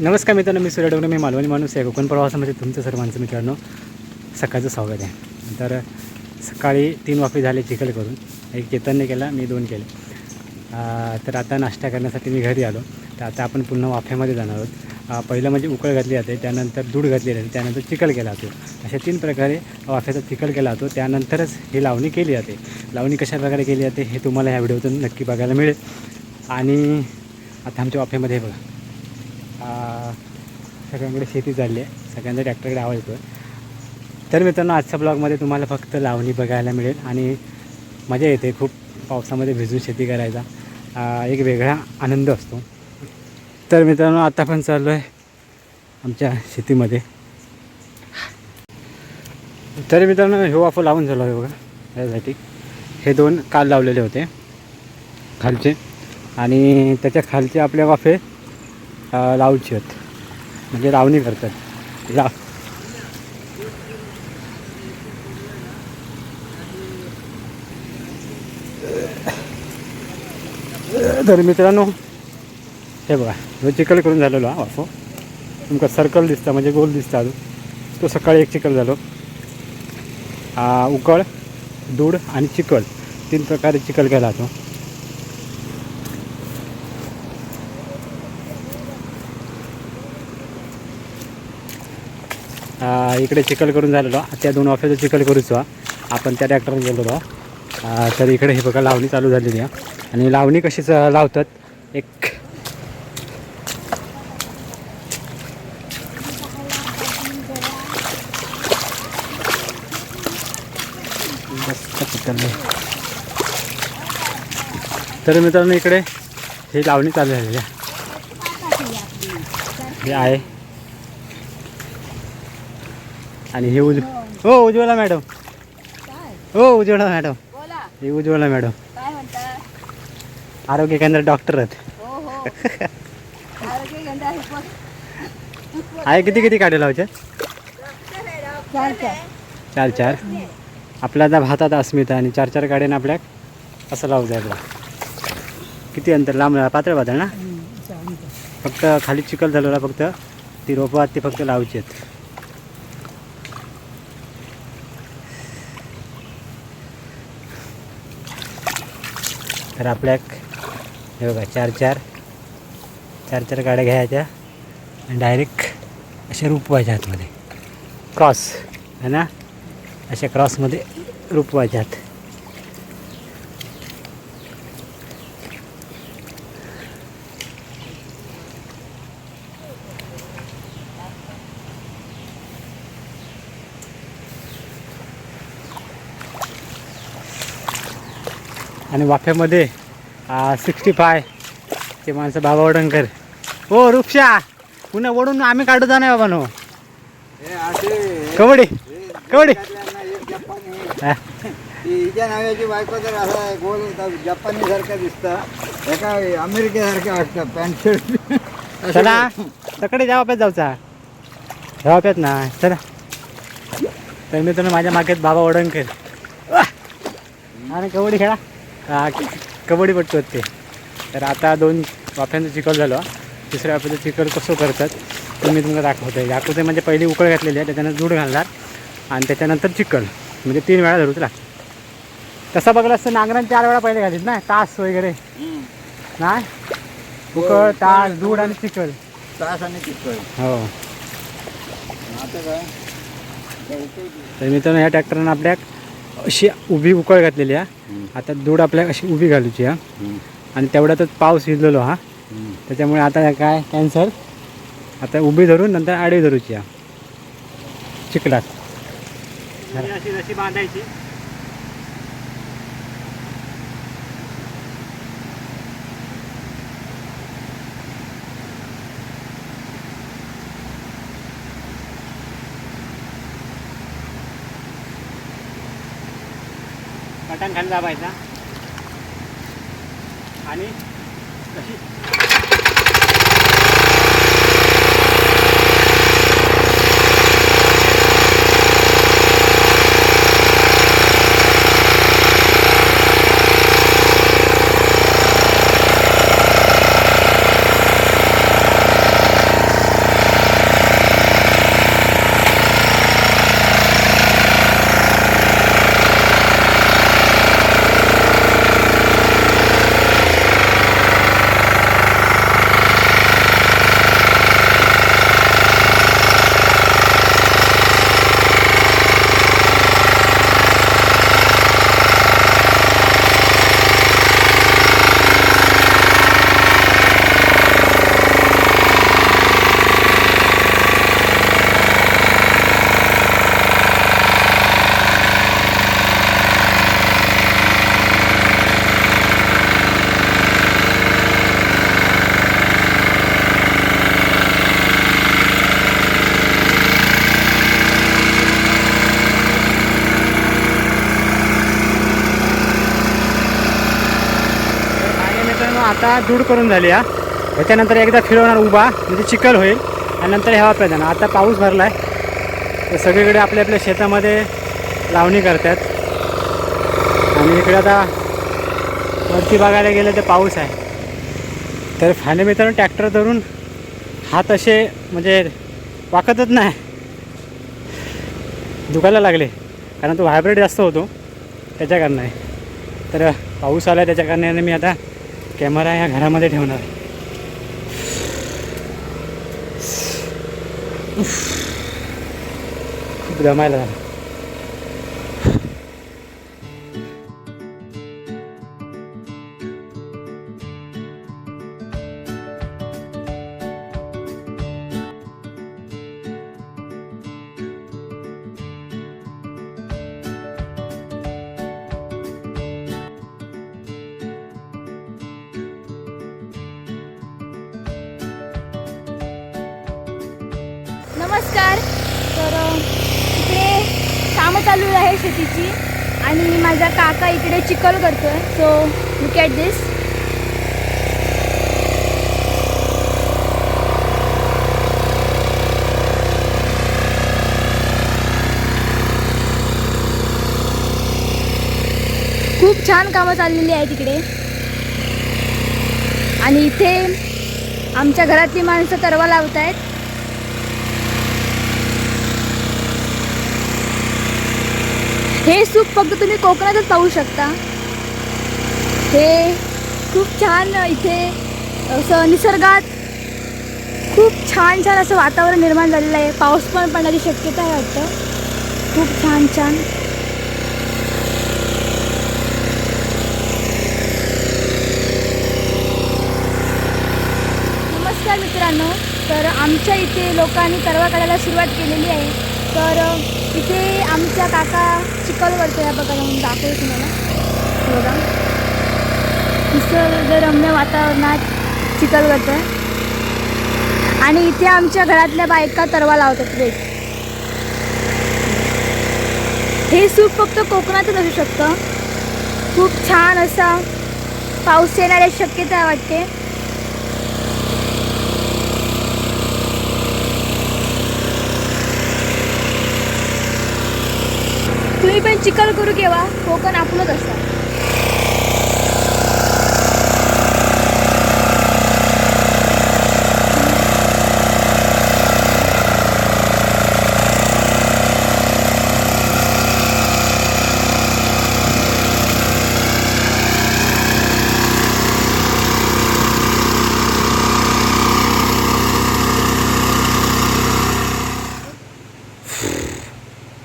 नमस्कार मित्रांनो मी सूर्य डोंगरे मी मालवणी माणूस आहे. कोकण प्रवासामध्ये तुमचं सर्वांचं मित्रांनो सकाळचं स्वागत आहे. तर सकाळी तीन वाफे झाले चिखल करून. एक चेतनने केला मी दोन केले. तर आता नाश्ता करण्यासाठी मी घरी आलो. तर आता आपण पुन्हा वाफ्यामध्ये जाणार आहोत. पहिलं म्हणजे उकळ घातली जाते त्यानंतर दूध घातली जाते त्यानंतर चिखल केला जातो. अशा तीन प्रकारे वाफ्याचा चिखल केला जातो. त्यानंतरच ही लावणी केली जाते. लावणी कशा प्रकारे केली जाते हे तुम्हाला ह्या व्हिडिओतून नक्की बघायला मिळेल. आणि आता आमच्या वाफ्यामध्ये बघा. सगळ्यांकडे शेती चालली आहे. सगळ्यांचा ट्रॅक्टरकडे आवाज येतो तर मित्रांनो आजच्या ब्लॉगमध्ये तुम्हाला फक्त लावणी बघायला मिळेल आणि मजा येते खूप पावसामध्ये भिजून शेती करायचा एक वेगळा आनंद असतो. तर मित्रांनो आता पण चाललो आहे आमच्या शेतीमध्ये. तर मित्रांनो हे वाफं लावून झालो आहे बघा त्यासाठी हे दोन काल लावलेले होते खालचे. आणि त्याच्या खालचे आपल्या वाफे लावची आहेत. म्हणजे लावणी करतात. लाव तर मित्रांनो हे बघा जो चिखल करून झालेलो हा वाफो. तुमका सर्कल दिसता म्हणजे गोल दिसता अजून. तो सकाळी एक चिखल झालो. उकळ दूड आणि चिखल. तीन प्रकारे चिखल केला जातो इकडे चिखल करून झालेलो. त्या दोन ऑफिसचं चिखल करूच आपण त्या ट्रॅक्टरने गेलेलो तर इकडे हे बघा लावणी चालू झालेली आहे. आणि लावणी कशीच लावतात? एक. तर मित्रांनो इकडे ही लावणी चालू झालेली आहे. हे आहे. आणि हे उज हो उज्ज्वला मॅडम. हो उज्ज्वला मॅडम. हे उज्ज्वला मॅडम. आरोग्य केंद्र डॉक्टर आहेत. हो हो. आहे किती किती काढे लावायचे चार चार. आपल्या आता भातात अस्मिता आणि चार चार गाड्यानं आपल्या. असं लावू जायला किती अंतर? लांब पातळ पातळ ना? फक्त खाली चिखल झालेला फक्त. ती रोपं ती फक्त लावायची आहेत. तर आपल्या हे बघा चार चार. चार चार गाड्या घ्यायच्या आणि डायरेक्ट अशा रुपवायच्या आतमध्ये. क्रॉस है ना? अशा क्रॉसमध्ये रुपवायच्या आत. आणि वाफ्यामध्ये सिक्स्टी फाय ते माणसं बाबा वडणकर. हो रुपशा! पुन्हा वडून आम्ही काढू नाही बाबा नो. कबड्डी कबड्डी. हिच्या नावाची बायको तर असं गोल जपानी सारखं दिसतं. एका अमेरिकेसारखं वाटतं पॅन्ट शर्ट. चला सकाळी जावा पेत जाऊचा. जावा पेत ना चला. तर मित्रांनो माझ्या मागेत बाबा वाह! आणि कबड्डी खेळा. हा, कबड्डी पटतो ते तर आता दोन वाफ्यांचं चिखल झालं. तिसऱ्या वाफ्याचं चिखल कसं करतात ते मी तुम्हाला दाखवतो आहे दाखवते म्हणजे पहिली उकळ घातलेली आहे त्याच्यानंतर दूध घालणार आणि त्याच्यानंतर चिखल. म्हणजे तीन वेळा धरूच लागतं तसं बघलं असतं नांगरण चार वेळा पहिले घालीत ना तास वगैरे. नाही उकळ तास दूध आणि चिखल. तास आणि चिकट हो. तर मित्रांनो या ट्रॅक्टरनं आपल्या अशी उभी उकळ घातलेली आहे आता दूध आपल्या अशी उभी घालूची हा. आणि तेवढ्यातच पाऊस शिजलेलो हा. त्याच्यामुळे आता काय कॅन्सर? आता उभी धरून नंतर आडी धरूची हा. रशी बांधायची. बटन खाली दाबायचा. आणि कशी आता दूर करून झाली हा. त्याच्यानंतर एकदा फिरवणार उभा म्हणजे चिखल होईल. आणि नंतर हवा प्रधान. आता पाऊस भरला आहे तर सगळीकडे आपल्या आपल्या शेतामध्ये लावणी करतात. आणि इकडे आता वरती बघायला गेलं तर पाऊस आहे. तर फायनल मित्रांनो ट्रॅक्टर धरून हात असे म्हणजे वाकतच नाही. दुखायला लागले. कारण तो व्हायब्रेट जास्त होतो. त्याच्या कारणाने तर पाऊस आला त्याच्या कारणाने मी आता कॅमेरा ह्या घरामध्ये ठेवणार. खूप जमायला झालं. नमस्कार. तर इकडे कामं चालू आहे शेतीची आणि माझा काका इकडे चिखल करतोय. सो लुक ॲट दिस खूप छान कामं चाललेली आहेत इकडे. आणि इथे आमच्या घरातली माणसं तरवा लावत आहेत हे सुख फक्त तुम्ही कोकणातच पाहू शकता. हे खूप छान इथे असं निसर्गात खूप छान छान असं वातावरण निर्माण झालेलं आहे. पाऊस पण पडण्याची शक्यता आहे वाटतं. खूप छान छान. नमस्कार मित्रांनो. तर आमच्या इथे लोकांनी तरवा काढायला सुरुवात केलेली आहे. तर इथे आमच्या काका चिखल या बघा म्हणून दाखवतो तुम्हाला. बघा. निसर्गरम्य वातावरणात चिखल आहे. आणि इथे आमच्या घरातल्या बायका तरवा लावतात वेग हे सूप फक्त कोकणातच असू शकतं. खूप छान असा पाऊस येणाऱ्या शक्यता वाटते तुम्ही पण चिखल करू केव्हा कोकण आपलंच असतात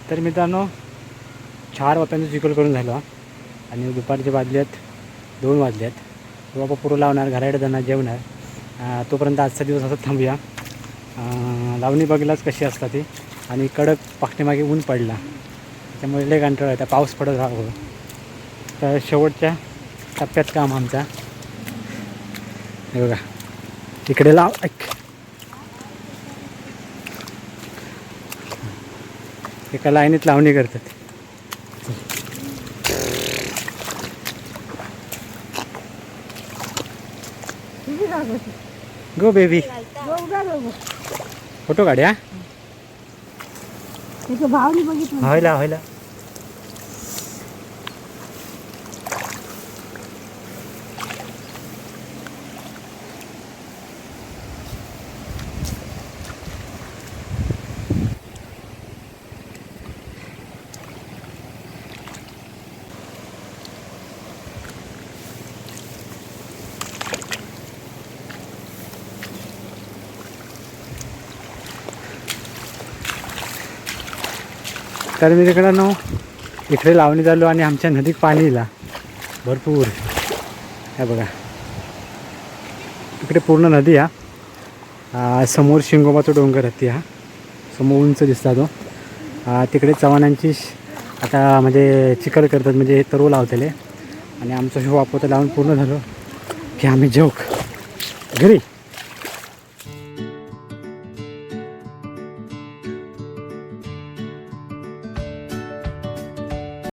तर मित्रांनो चार वाप्यांचं चिखल करून झालं. आणि दुपारचे वाजले आहेत दोन वाजले आहेत बाबा पुरं लावणार घराकडे जाणार जेवणार. तोपर्यंत आजचा दिवस असं थांबूया. लावणी बघलाच कशी असतात ती? आणि कडक पाठीमागे ऊन पडला. त्यामुळे लय कंटाळा येतात पाऊस पडत राहावं तर शेवटच्या टप्प्यात काम आमचा. हे बघा. इकडे लाव. ऐक. एका लाईनीत लावणी करतात. गो बेबी फोटो काढ्या व्हायला व्हायला तर मी तिकडं इकडे लावणी चालू आणि आमच्या नदीत पाणी दिला भरपूर. हे बघा. इकडे पूर्ण नदी हा. आ, समोर शिंगोबाचा डोंगर हत्ती हा. समोर उंच दिसता तो. तिकडे चव्हाणांची आता म्हणजे चिखल करतात म्हणजे हे तरु लावतेले आणि आमचं शो वापरता लावून पूर्ण झालं. की आम्ही जेवक घरी?